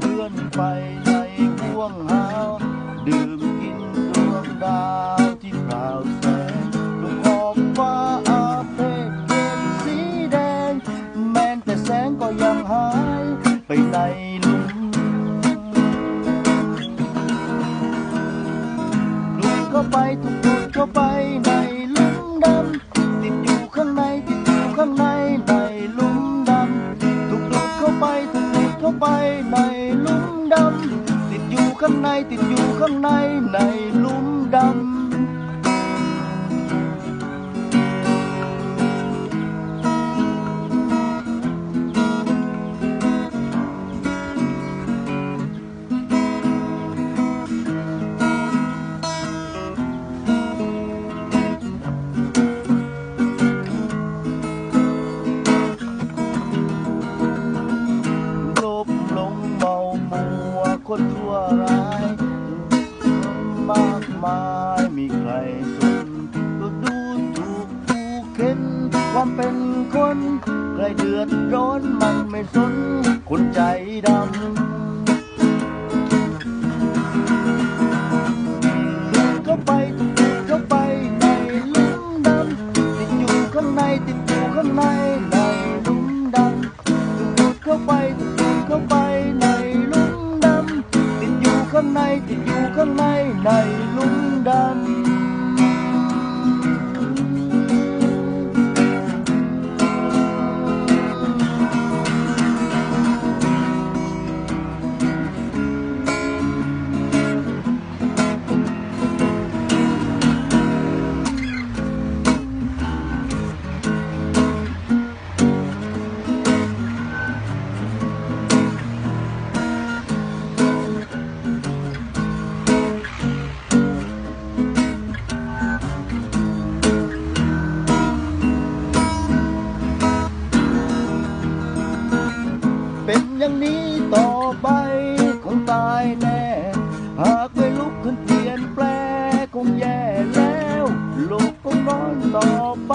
เคลื่อนไปในห่วงหาเดือ khăn này tình dù khăn này này lúng đâm. ายมีใครสนก็ดูถูกผูกเข็นความเป็นคนใครเดือดร้อนมันไม่สนคนใจดำก็ไปก็ไปในลุ่มดำติดอยู่ข้างในติดอยู่ข้างในในลุมดำดูดเข้าไปดูดเข้าไปในลุมดำติดอยู่ข้างในติดอยู่ข้างในในลุ่ม done. ย่างนี้ต่อไปคงตายแน่ หากไม่ลุกขึ้นเปลี่ยนแปลงคงแย่แล้วโลกคงร้อนต่อไป